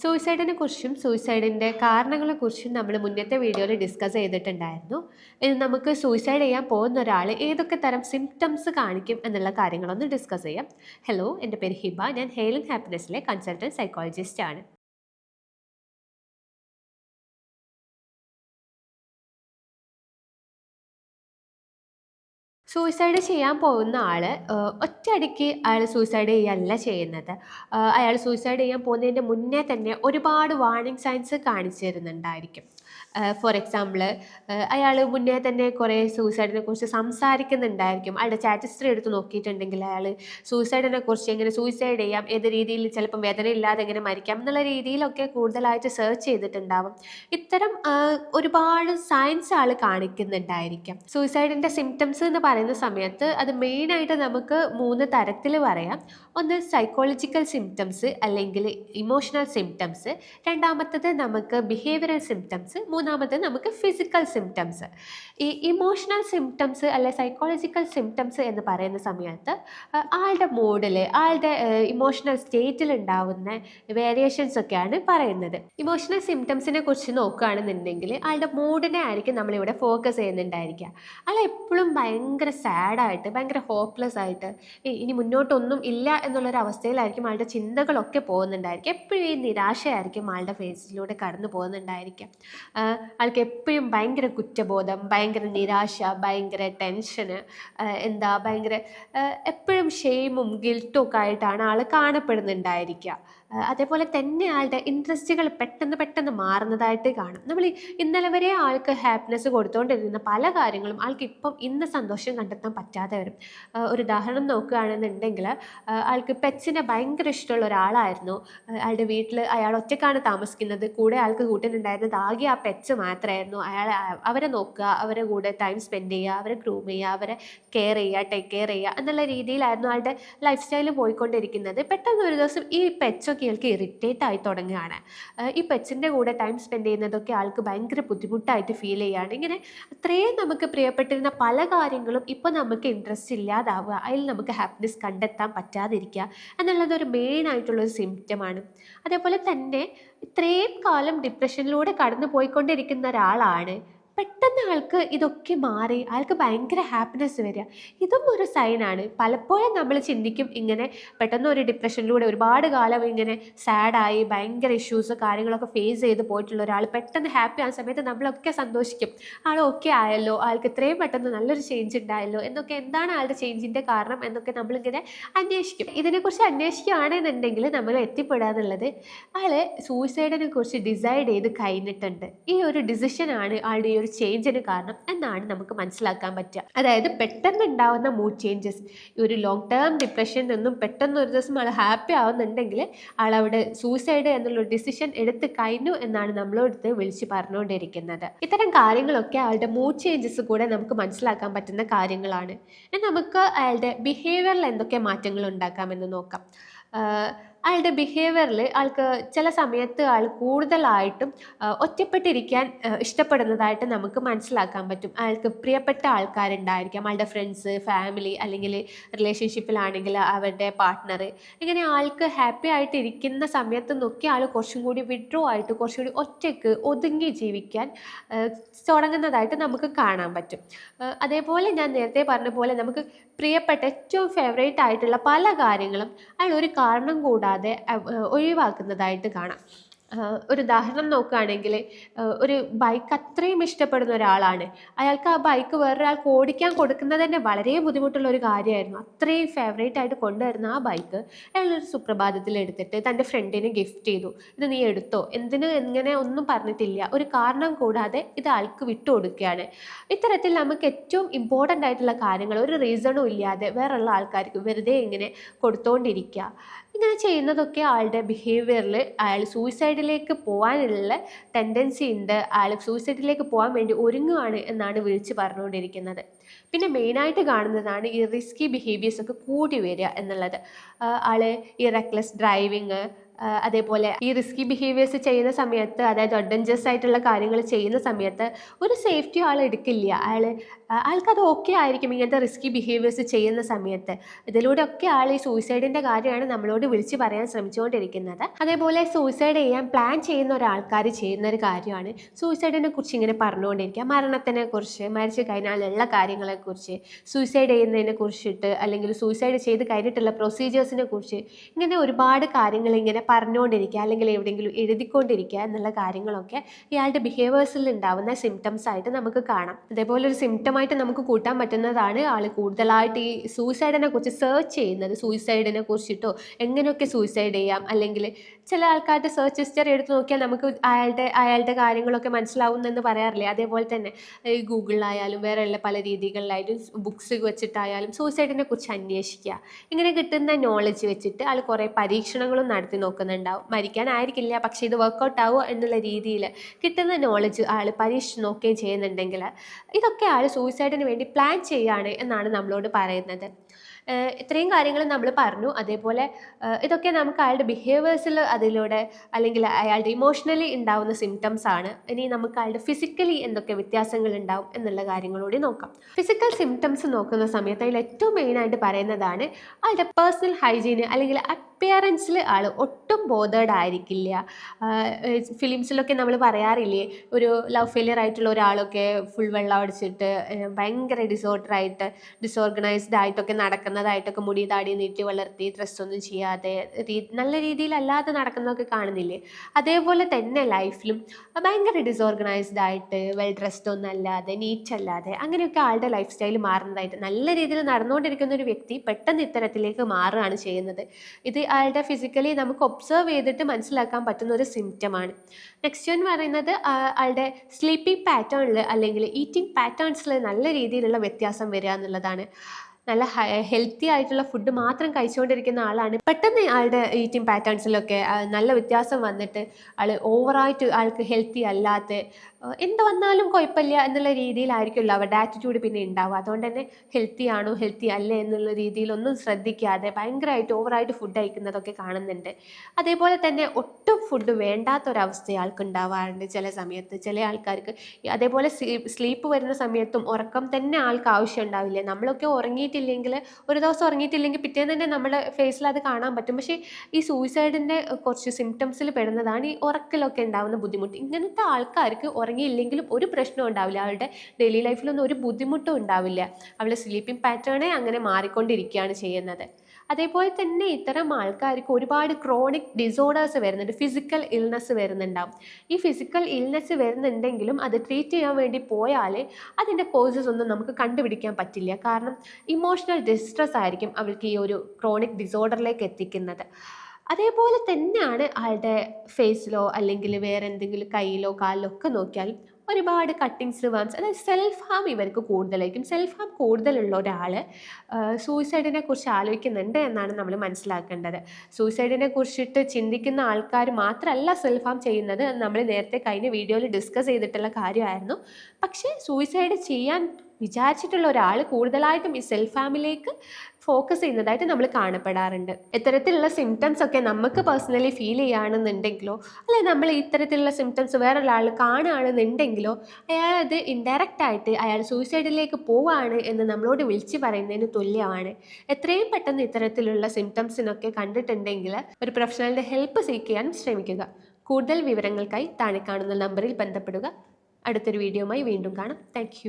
സൂയിസൈഡിനെ കുറിച്ചും സൂയിസൈഡിന്റെ കാരണങ്ങളെക്കുറിച്ചും നമ്മൾ മുന്നത്തെ വീഡിയോയിൽ ഡിസ്കസ് ചെയ്തിട്ടുണ്ടായിരുന്നു. ഇനി നമുക്ക് സൂയിസൈഡ് ചെയ്യാൻ പോകുന്ന ഒരാൾ ഏതൊക്കെ തരം സിംറ്റംസ് കാണിക്കും എന്നുള്ള കാര്യങ്ങളൊന്ന് ഡിസ്കസ് ചെയ്യാം. ഹലോ എന്റെ പേര് ഹിബ. ഞാൻ ഹെയിലിംഗ് ഹാപ്പിനെസ്സിലെ കൺസൾട്ടന്റ് സൈക്കോളജിസ്റ്റ് ആണ്. സൂയിസൈഡ് ചെയ്യാൻ പോകുന്ന ആൾ ഒറ്റയടിക്ക് അയാൾ സൂയിസൈഡ് ചെയ്യല്ല ചെയ്യുന്നത്. അയാൾ സൂയിസൈഡ് ചെയ്യാൻ പോകുന്നതിന്റെ മുന്നേ തന്നെ ഒരുപാട് വാർണിംഗ് സൈൻസ് കാണിച്ചു തരുന്നുണ്ടായിരിക്കും ഫോർ എക്സാമ്പിൾ അയാൾ മുന്നേ തന്നെ കുറേ സൂയിസൈഡിനെ കുറിച്ച് സംസാരിക്കുന്നുണ്ടായിരിക്കും. അയാളുടെ ചാറ്റിസ്റ്ററി എടുത്ത് നോക്കിയിട്ടുണ്ടെങ്കിൽ അയാൾ സൂയിസൈഡിനെ കുറിച്ച് എങ്ങനെ സൂയിസൈഡ് ചെയ്യാം ഏത് രീതിയിൽ ചിലപ്പം വേദന ഇല്ലാതെ എങ്ങനെ മരിക്കാം എന്നുള്ള രീതിയിലൊക്കെ കൂടുതലായിട്ട് സെർച്ച് ചെയ്തിട്ടുണ്ടാവും. ഇത്തരം ഒരുപാട് സയൻസ് ആൾ കാണിക്കുന്നുണ്ടായിരിക്കും. സൂയിസൈഡിന്റെ സിംറ്റംസ് എന്ന് പറയുന്ന സമയത്ത് അത് മെയിനായിട്ട് നമുക്ക് മൂന്ന് തരത്തിൽ പറയാം. ഒന്ന് സൈക്കോളജിക്കൽ സിംറ്റംസ് അല്ലെങ്കിൽ ഇമോഷണൽ സിംറ്റംസ് രണ്ടാമത്തത് നമുക്ക് ബിഹേവിയറൽ സിംറ്റംസ് മൂന്നാമത്തത് നമുക്ക് ഫിസിക്കൽ സിംറ്റംസ് ഈ ഇമോഷണൽ സിംറ്റംസ് അല്ലെ സൈക്കോളജിക്കൽ സിംറ്റംസ് എന്ന് പറയുന്ന സമയത്ത് ആളുടെ മൂഡിൽ ആളുടെ ഇമോഷണൽ സ്റ്റേറ്റിൽ ഉണ്ടാവുന്ന വേരിയേഷൻസ് ഒക്കെയാണ് പറയുന്നത്. ഇമോഷണൽ സിംറ്റംസിനെ കുറിച്ച് നോക്കുകയാണെന്നുണ്ടെങ്കിൽ ആളുടെ മൂഡിനെ ആയിരിക്കും നമ്മളിവിടെ ഫോക്കസ് ചെയ്യുന്നുണ്ടായിരിക്കുക. ആൾ എപ്പോഴും ഭയങ്കര സാഡായിട്ട് ഭയങ്കര ഹോപ്പ്ലെസ് ആയിട്ട് ഇനി മുന്നോട്ടൊന്നും ഇല്ല എന്നുള്ളൊരു അവസ്ഥയിലായിരിക്കും ആളുടെ ചിന്തകളൊക്കെ പോകുന്നുണ്ടായിരിക്കും. എപ്പോഴും ഈ നിരാശയായിരിക്കും ആളുടെ ഫേസിലൂടെ കടന്നു പോകുന്നുണ്ടായിരിക്കും. ആൾക്ക് എപ്പോഴും ഭയങ്കര കുറ്റബോധം ഭയങ്കര നിരാശ ഭയങ്കര ടെൻഷന് എന്താ ഭയങ്കര എപ്പോഴും ഷെയിമും ഗിൽട്ടും ഒക്കെ ആയിട്ടാണ് ആൾ കാണപ്പെടുന്നുണ്ടായിരിക്കുക. അതേപോലെ തന്നെ ആളുടെ ഇൻട്രസ്റ്റുകൾ പെട്ടെന്ന് പെട്ടെന്ന് മാറുന്നതായിട്ട് കാണും. നമ്മൾ ഇന്നലെ വരെ ആൾക്ക് ഹാപ്പിനെസ് കൊടുത്തുകൊണ്ടിരുന്ന പല കാര്യങ്ങളും ആൾക്ക് ഇപ്പം ഇന്ന് സന്തോഷം കണ്ടെത്താൻ പറ്റാതെ വരും. ഒരു ഉദാഹരണം നോക്കുകയാണെന്നുണ്ടെങ്കിൽ ആൾക്ക് പെറ്റ്സിനെ ഭയങ്കര ഇഷ്ടമുള്ള ഒരാളായിരുന്നു. അയാളുടെ വീട്ടിൽ അയാൾ ഒറ്റക്കാണ് താമസിക്കുന്നത്. കൂടെ ആൾക്ക് കൂട്ടിനുണ്ടായിരുന്നത് ആകെ ആ പെറ്റ്സ് മാത്രമായിരുന്നു. അയാൾ അവരെ നോക്കുക അവരെ കൂടെ ടൈം സ്പെൻഡ് ചെയ്യുക അവരെ ഗ്രൂം ചെയ്യുക അവരെ കെയർ ചെയ്യുക ടേക്ക് കെയർ ചെയ്യുക എന്നുള്ള രീതിയിലായിരുന്നു ആളുടെ ലൈഫ് സ്റ്റൈൽ പോയിക്കൊണ്ടിരിക്കുന്നത്. പെട്ടെന്ന് ഒരു ദിവസം ഈ പെറ്റ്സൊക്കെ ആൾക്ക് ഇറിറ്റേറ്റ് ആയി തുടങ്ങുകയാണ്. ഈ പെറ്റ്സിന്റെ കൂടെ ടൈം സ്പെൻഡ് ചെയ്യുന്നതൊക്കെ ആൾക്ക് ഭയങ്കര ബുദ്ധിമുട്ടായിട്ട് ഫീൽ ചെയ്യുകയാണ്. ഇങ്ങനെ അത്രയും നമുക്ക് പ്രിയപ്പെട്ടിരുന്ന പല കാര്യങ്ങളും ഇപ്പോൾ നമുക്ക് ഇൻട്രസ്റ്റ് ഇല്ലാതാവുക. അതിൽ നമുക്ക് ഹാപ്പിനെസ് കണ്ടെത്താൻ പറ്റാതിരിക്കുക എന്നുള്ളത് ഒരു മെയിൻ ആയിട്ടുള്ളൊരു സിംറ്റമാണ് അതേപോലെ തന്നെ ഇത്രയും കാലം ഡിപ്രഷനിലൂടെ കടന്നു പോയിക്കൊണ്ടിരിക്കുന്ന ഒരാളാണ്. പെട്ടെന്ന് ആൾക്ക് ഇതൊക്കെ മാറി ആൾക്ക് ഭയങ്കര ഹാപ്പിനെസ് വരിക. ഇതും ഒരു സൈനാണ് പലപ്പോഴും നമ്മൾ ചിന്തിക്കും ഇങ്ങനെ പെട്ടെന്ന് ഒരു ഡിപ്രഷനിലൂടെ ഒരുപാട് കാലം ഇങ്ങനെ സാഡായി ഭയങ്കര ഇഷ്യൂസ് കാര്യങ്ങളൊക്കെ ഫേസ് ചെയ്ത് പോയിട്ടുള്ള ഒരാൾ പെട്ടെന്ന് ഹാപ്പി ആകുന്ന സമയത്ത് നമ്മളൊക്കെ സന്തോഷിക്കും. ആൾ ഓക്കെ ആയല്ലോ ആൾക്ക് ഇത്രയും പെട്ടെന്ന് നല്ലൊരു ചേഞ്ച് ഉണ്ടായല്ലോ എന്നൊക്കെ എന്താണ് ആളുടെ ചേഞ്ചിന്റെ കാരണം എന്നൊക്കെ നമ്മളിങ്ങനെ അന്വേഷിക്കും. ഇതിനെക്കുറിച്ച് അന്വേഷിക്കുകയാണെന്നുണ്ടെങ്കിൽ നമ്മൾ എത്തിപ്പെടാന്നുള്ളത് ആൾ സൂയിസൈഡിനെ കുറിച്ച് ഡിസൈഡ് ചെയ്ത് കഴിഞ്ഞിട്ടുണ്ട്. ഈ ഒരു ഡിസിഷനാണ് ആളുടെ ഈ ഒരു ചേഞ്ചിന് കാരണം എന്നാണ് നമുക്ക് മനസ്സിലാക്കാൻ പറ്റുക. അതായത് പെട്ടെന്ന് ഉണ്ടാവുന്ന മൂഡ് ചേഞ്ചസ് ഒരു ലോങ് ടേം ഡിപ്രഷനിൽ നിന്നും പെട്ടെന്ന് ഒരു ദിവസം ആൾ ഹാപ്പി ആവുന്നുണ്ടെങ്കിൽ ആൾ അവിടെ സൂയിസൈഡ് എന്നുള്ള ഡിസിഷൻ എടുത്ത് കഴിഞ്ഞു എന്നാണ് നമ്മളോടുത്ത് വിളിച്ച് പറഞ്ഞുകൊണ്ടിരിക്കുന്നത്. ഇത്തരം കാര്യങ്ങളൊക്കെ ആളുടെ മൂഡ് ചേഞ്ചസ് കൂടെ നമുക്ക് മനസ്സിലാക്കാൻ പറ്റുന്ന കാര്യങ്ങളാണ്. നമുക്ക് അയാളുടെ ബിഹേവിയറിൽ എന്തൊക്കെ മാറ്റങ്ങൾ ഉണ്ടാക്കാമെന്ന് നോക്കാം. അയാളുടെ ബിഹേവിയറിൽ ആൾക്ക് ചില സമയത്ത് ആൾ കൂടുതലായിട്ടും ഒറ്റപ്പെട്ടിരിക്കാൻ ഇഷ്ടപ്പെടുന്നതായിട്ട് നമുക്ക് മനസ്സിലാക്കാൻ പറ്റും. അയാൾക്ക് പ്രിയപ്പെട്ട ആൾക്കാരുണ്ടായിരിക്കാം. അയാളുടെ ഫ്രണ്ട്സ് ഫാമിലി അല്ലെങ്കിൽ റിലേഷൻഷിപ്പിലാണെങ്കിൽ അവരുടെ പാർട്ട്ണർ ഇങ്ങനെ ആൾക്ക് ഹാപ്പി ആയിട്ട് ഇരിക്കുന്ന സമയത്ത് നോക്കി ആൾ കുറച്ചും കൂടി വിഡ്രോ ആയിട്ട് കുറച്ചും കൂടി ഒറ്റയ്ക്ക് ഒതുങ്ങി ജീവിക്കാൻ തുടങ്ങുന്നതായിട്ട് നമുക്ക് കാണാൻ പറ്റും. അതേപോലെ ഞാൻ നേരത്തെ പറഞ്ഞ പോലെ നമുക്ക് പ്രിയപ്പെട്ട ഏറ്റവും ഫേവറേറ്റ് ആയിട്ടുള്ള പല കാര്യങ്ങളും അയാൾ ഒരു കാരണം കൂടാതെ അവ- ഒഴിവാക്കുന്നതായിട്ട് കാണാം. ഒരു ഉദാഹരണം നോക്കുകയാണെങ്കിൽ ഒരു ബൈക്ക് അത്രയും ഇഷ്ടപ്പെടുന്ന ഒരാളാണ്. അയാൾക്ക് ആ ബൈക്ക് വേറൊരാൾക്ക് ഓടിക്കാൻ കൊടുക്കുന്നത് തന്നെ വളരെ ബുദ്ധിമുട്ടുള്ള ഒരു കാര്യമായിരുന്നു. അത്രയും ഫേവറേറ്റ് ആയിട്ട് കൊണ്ടുവരുന്ന ആ ബൈക്ക് അയാൾ ഒരു സുപ്രഭാതത്തിൽ എടുത്തിട്ട് തന്റെ ഫ്രണ്ടിന് ഗിഫ്റ്റ് ചെയ്തു. ഇത് നീ എടുത്തോ? എന്തിന് എങ്ങനെ ഒന്നും പറഞ്ഞിട്ടില്ല. ഒരു കാരണം കൂടാതെ ഇത് ആൾക്ക് വിട്ടു കൊടുക്കുകയാണ്. ഇത്തരത്തിൽ നമുക്ക് ഏറ്റവും ഇമ്പോർട്ടന്റ് ആയിട്ടുള്ള കാര്യങ്ങൾ ഒരു റീസണും ഇല്ലാതെ വേറെയുള്ള ആൾക്കാർക്ക് വെറുതെ ഇങ്ങനെ കൊടുത്തുകൊണ്ടിരിക്കുക ഇങ്ങനെ ചെയ്യുന്നതൊക്കെ ആളുടെ ബിഹേവിയറിൽ അയാൾ സൂയിസൈഡിലേക്ക് പോകാനുള്ള ടെൻഡൻസി ഉണ്ട്. ആൾ സൂയിസൈഡിലേക്ക് പോകാൻ വേണ്ടി ഒരുങ്ങുകയാണ് എന്നാണ് വിളിച്ച് പറഞ്ഞുകൊണ്ടിരിക്കുന്നത്. പിന്നെ മെയിനായിട്ട് കാണുന്നതാണ് ഈ റിസ്കി ബിഹേവിയേഴ്സ് ഒക്കെ കൂടി വരിക എന്നുള്ളത്. ആൾ ഈ റെക്ലെസ് ഡ്രൈവിങ് അതേപോലെ ഈ റിസ്കി ബിഹേവിയേഴ്സ് ചെയ്യുന്ന സമയത്ത് അതായത് അഡ്വഞ്ചേഴ്സ് ആയിട്ടുള്ള കാര്യങ്ങൾ ചെയ്യുന്ന സമയത്ത് ഒരു സേഫ്റ്റി ആൾ എടുക്കില്ല. അയാൾ ആൾക്കത് ഓക്കെ ആയിരിക്കും ഇങ്ങനത്തെ റിസ്കി ബിഹേവിയേഴ്സ് ചെയ്യുന്ന സമയത്ത്. ഇതിലൂടെ ഒക്കെ ആൾ ഈ സൂയിസൈഡിന്റെ കാര്യമാണ് നമ്മളോട് വിളിച്ച് പറയാൻ ശ്രമിച്ചുകൊണ്ടിരിക്കുന്നത്. അതേപോലെ സൂയിസൈഡ് ചെയ്യാൻ പ്ലാൻ ചെയ്യുന്ന ഒരാൾക്കാർ ചെയ്യുന്ന ഒരു കാര്യമാണ്. സൂയിസൈഡിനെ കുറിച്ച് ഇങ്ങനെ പറഞ്ഞുകൊണ്ടിരിക്കുക. മരണത്തിനെ കുറിച്ച് മരിച്ചു കഴിഞ്ഞാലുള്ള കാര്യങ്ങളെക്കുറിച്ച് സൂയിസൈഡ് ചെയ്യുന്നതിനെ കുറിച്ചിട്ട് അല്ലെങ്കിൽ സൂയിസൈഡ് ചെയ്ത് കഴിഞ്ഞിട്ടുള്ള പ്രൊസീജിയേഴ്സിനെ കുറിച്ച് ഇങ്ങനെ ഒരുപാട് കാര്യങ്ങൾ ഇങ്ങനെ പറഞ്ഞുകൊണ്ടിരിക്കുക അല്ലെങ്കിൽ എവിടെയെങ്കിലും എഴുതിക്കൊണ്ടിരിക്കുക എന്നുള്ള കാര്യങ്ങളൊക്കെ ഇയാളുടെ ബിഹേവേഴ്സിൽ ഉണ്ടാവുന്ന സിംറ്റംസ് ആയിട്ട് നമുക്ക് കാണാം. അതേപോലെ ഒരു സിംറ്റമായിട്ട് നമുക്ക് കൂട്ടാൻ പറ്റുന്നതാണ് ആൾ കൂടുതലായിട്ട് ഈ സൂയിസൈഡിനെ കുറിച്ച് സെർച്ച് ചെയ്യുന്നത്. സൂയിസൈഡിനെ കുറിച്ചിട്ടോ എങ്ങനെയൊക്കെ സൂയിസൈഡ് ചെയ്യാം അല്ലെങ്കിൽ ചില ആൾക്കാരുടെ സെർച്ച് ഹിസ്റ്ററി എടുത്ത് നോക്കിയാൽ നമുക്ക് അയാളുടെ അയാളുടെ കാര്യങ്ങളൊക്കെ മനസ്സിലാവുന്നെന്ന് പറയാറില്ലേ? അതേപോലെ തന്നെ ഈ ഗൂഗിളിലായാലും വേറെയുള്ള പല രീതികളിലായാലും ബുക്സ് വെച്ചിട്ടായാലും സൂയിസൈഡിനെ കുറിച്ച് അന്വേഷിക്കുക. ഇങ്ങനെ കിട്ടുന്ന നോളജ് വെച്ചിട്ട് ആൾ കുറേ പരീക്ഷണങ്ങളും നടത്തി നോക്കുന്നുണ്ടാവും. മരിക്കാനായിരിക്കില്ല പക്ഷേ ഇത് വർക്കൗട്ട് ആവുമോ എന്നുള്ള രീതിയിൽ കിട്ടുന്ന നോളജ് ആൾ പരീക്ഷിച്ച് നോക്കുകയും ചെയ്യുന്നുണ്ടെങ്കിൽ ഇതൊക്കെ ആൾ സൂയിസൈഡിന് വേണ്ടി പ്ലാൻ ചെയ്യുകയാണ് എന്നാണ് നമ്മളോട് പറയുന്നത്. ഇത്രയും കാര്യങ്ങൾ നമ്മൾ പറഞ്ഞു. അതേപോലെ ഇതൊക്കെ നമുക്ക് അയാളുടെ ബിഹേവിയേഴ്സിൽ അതിലൂടെ അല്ലെങ്കിൽ അയാളുടെ ഇമോഷണലി ഉണ്ടാവുന്ന സിംറ്റംസ് ആണ്. ഇനി നമുക്ക് അയാളുടെ ഫിസിക്കലി എന്തൊക്കെ വ്യത്യാസങ്ങൾ ഉണ്ടാവും എന്നുള്ള കാര്യങ്ങളൂടി നോക്കാം. ഫിസിക്കൽ സിംറ്റംസ് നോക്കുന്ന സമയത്ത് അതിൽ ഏറ്റവും മെയിനായിട്ട് പറയുന്നതാണ് അയാളുടെ പേഴ്സണൽ ഹൈജീന് അല്ലെങ്കിൽ അപ്പിയറൻസിൽ ആൾ ഒട്ടും ബോധേഡ് ആയിരിക്കില്ല. ഫിലിംസിലൊക്കെ നമ്മൾ പറയാറില്ലേ ഒരു ലവ് ഫെയിലിയർ ആയിട്ടുള്ള ഒരാളൊക്കെ ഫുൾ വെള്ളം അടിച്ചിട്ട് ഭയങ്കര ഡിസോർഡറായിട്ട് ഡിസോർഗനൈസ്ഡ് ആയിട്ടൊക്കെ നടക്കുന്നതായിട്ടൊക്കെ മുടി താടി നീട്ടി വളർത്തി ഡ്രസ്സൊന്നും ചെയ്യാതെ നല്ല രീതിയിലല്ലാതെ നടക്കുന്നതൊക്കെ കാണുന്നില്ലേ? അതേപോലെ തന്നെ ലൈഫിലും ഭയങ്കര ഡിസോർഗനൈസ്ഡ് ആയിട്ട് വെൽ ഡ്രസ്ഡ് ഒന്നും അല്ലാതെ നീറ്റ് അല്ലാതെ അങ്ങനെയൊക്കെ ആളുടെ ലൈഫ് സ്റ്റൈൽ മാറുന്നതായിട്ട് നല്ല രീതിയിൽ നടന്നുകൊണ്ടിരിക്കുന്ന ഒരു വ്യക്തി പെട്ടെന്ന് ഇത്തരത്തിലേക്ക് മാറുകയാണ് ചെയ്യുന്നത്. ഇത് അയാളുടെ ഫിസിക്കലി നമുക്ക് ഒബ്സർവ് ചെയ്തിട്ട് മനസ്സിലാക്കാൻ പറ്റുന്ന ഒരു സിംറ്റമാണ് നെക്സ്റ്റ് എന്ന് പറയുന്നത് അയാളുടെ സ്ലീപ്പിംഗ് പാറ്റേണിൽ അല്ലെങ്കിൽ ഈറ്റിംഗ് പാറ്റേൺസിൽ നല്ല രീതിയിലുള്ള വ്യത്യാസം വരിക എന്നുള്ളതാണ്. നല്ല ഹെൽത്തി ആയിട്ടുള്ള ഫുഡ് മാത്രം കഴിച്ചുകൊണ്ടിരിക്കുന്ന ആളാണ്. പെട്ടെന്ന് ആളുടെ ഈറ്റിംഗ് പാറ്റേൺസിലൊക്കെ നല്ല വ്യത്യാസം വന്നിട്ട് ആൾ ഓവറായിട്ട് ആൾക്ക് ഹെൽത്തി അല്ലാത്ത എന്ത് വന്നാലും കുഴപ്പമില്ല എന്നുള്ള രീതിയിലായിരിക്കുമല്ലോ അവരുടെ ആറ്റിറ്റ്യൂഡ് പിന്നെ ഉണ്ടാവുക. അതുകൊണ്ട് തന്നെ ഹെൽത്തി ആണോ ഹെൽത്തി അല്ലേ എന്നുള്ള രീതിയിലൊന്നും ശ്രദ്ധിക്കാതെ ഭയങ്കരമായിട്ട് ഓവറായിട്ട് ഫുഡ് കഴിക്കുന്നതൊക്കെ കാണുന്നുണ്ട്. അതേപോലെ തന്നെ ഒട്ടും ഫുഡ് വേണ്ടാത്തൊരവസ്ഥ ആൾക്ക് ഉണ്ടാവാറുണ്ട് ചില സമയത്ത്. ചില ആൾക്കാർക്ക് അതേപോലെ സ്ലീപ്പ് വരുന്ന സമയത്തും ഉറക്കം തന്നെ ആൾക്ക് ആവശ്യം ഉണ്ടാവില്ല നമ്മളൊക്കെ ഉറങ്ങിയിട്ടില്ലെങ്കിൽ ഒരു ദിവസം ഉറങ്ങിയിട്ടില്ലെങ്കിൽ പിറ്റേന്ന് തന്നെ നമ്മുടെ ഫേസിൽ അത് കാണാൻ പറ്റും. പക്ഷേ ഈ സൂയിസൈഡിന്റെ കുറച്ച് സിംറ്റംസിൽ പെടുന്നതാണ് ഈ ഉറക്കിലൊക്കെ ഉണ്ടാകുന്ന ബുദ്ധിമുട്ട്. ഇങ്ങനത്തെ ആൾക്കാർക്ക് ഉറങ്ങിയില്ലെങ്കിലും ഒരു പ്രശ്നവും ഉണ്ടാവില്ല. അവളുടെ ഡെയിലി ലൈഫിലൊന്നും ഒരു ബുദ്ധിമുട്ടും ഉണ്ടാവില്ല. അവളുടെ സ്ലീപ്പിംഗ് പാറ്റേണേ അങ്ങനെ മാറിക്കൊണ്ടിരിക്കുകയാണ് ചെയ്യുന്നത്. അതേപോലെ തന്നെ ഇത്തരം ആൾക്കാർക്ക് ഒരുപാട് ക്രോണിക് ഡിസോർഡേഴ്സ് വരുന്നുണ്ട്. ഫിസിക്കൽ ഇൽനെസ് വരുന്നുണ്ടാവും. ഈ ഫിസിക്കൽ ഇൽനെസ് വരുന്നുണ്ടെങ്കിലും അത് ട്രീറ്റ് ചെയ്യാൻ വേണ്ടി പോയാൽ അതിന്റെ കോസസ് ഒന്നും നമുക്ക് കണ്ടുപിടിക്കാൻ പറ്റില്ല. കാരണം ഇമോഷണൽ ഡിസ്ട്രെസ് ആയിരിക്കും അവർക്ക് ഈ ഒരു ക്രോണിക് ഡിസോർഡറിലേക്ക് എത്തിക്കുന്നത്. അതേപോലെ തന്നെയാണ് ആളുടെ ഫേസിലോ അല്ലെങ്കിൽ വേറെ എന്തെങ്കിലും കയ്യിലോ കാലിലോ ഒക്കെ നോക്കിയാൽ ഒരുപാട് കട്ടിങ്സ് വേംസ് അതായത് സെൽഫ് ഹാം ഇവർക്ക് കൂടുതലായിരിക്കും. സെൽഫ് ഹാം കൂടുതലുള്ള ഒരാൾ സൂയിസൈഡിനെ കുറിച്ച് ആലോചിക്കുന്നുണ്ട് എന്നാണ് നമ്മൾ മനസ്സിലാക്കേണ്ടത്. സൂയിസൈഡിനെ കുറിച്ചിട്ട് ചിന്തിക്കുന്ന ആൾക്കാർ മാത്രമല്ല സെൽഫ് ഹാം ചെയ്യുന്നത് നമ്മൾ നേരത്തെ കഴിഞ്ഞ വീഡിയോയിൽ ഡിസ്കസ് ചെയ്തിട്ടുള്ള കാര്യമായിരുന്നു. പക്ഷേ സൂയിസൈഡ് ചെയ്യാൻ വിചാരിച്ചിട്ടുള്ള ഒരാൾ കൂടുതലായിട്ടും ഈ സെൽഫ് ഹാമിലേക്ക് ഫോക്കസ് ചെയ്യുന്നതായിട്ട് നമ്മൾ കാണപ്പെടാറുണ്ട്. ഇത്തരത്തിലുള്ള സിംറ്റംസ് ഒക്കെ നമുക്ക് പേഴ്സണലി ഫീൽ ചെയ്യുകയാണെന്നുണ്ടെങ്കിലോ അല്ലെ നമ്മൾ ഇത്തരത്തിലുള്ള സിംറ്റംസ് വേറൊരാൾ കാണുകയാണെന്നുണ്ടെങ്കിലോ അയാൾ അത് ഇൻഡയറക്റ്റ് ആയിട്ട് അയാൾ സൂയിസൈഡിലേക്ക് പോവുകയാണ് എന്ന് നമ്മളോട് വിളിച്ച് പറയുന്നതിന് തുല്യമാണ്. എത്രയും പെട്ടെന്ന് ഇത്തരത്തിലുള്ള സിംറ്റംസിനൊക്കെ കണ്ടിട്ടുണ്ടെങ്കിൽ ഒരു പ്രൊഫഷണലിന്റെ ഹെൽപ്പ് സീക്ക് ശ്രമിക്കുക. കൂടുതൽ വിവരങ്ങൾക്കായി താഴെ കാണുന്ന നമ്പറിൽ ബന്ധപ്പെടുക. അടുത്തൊരു വീഡിയോയുമായി വീണ്ടും കാണാം. താങ്ക്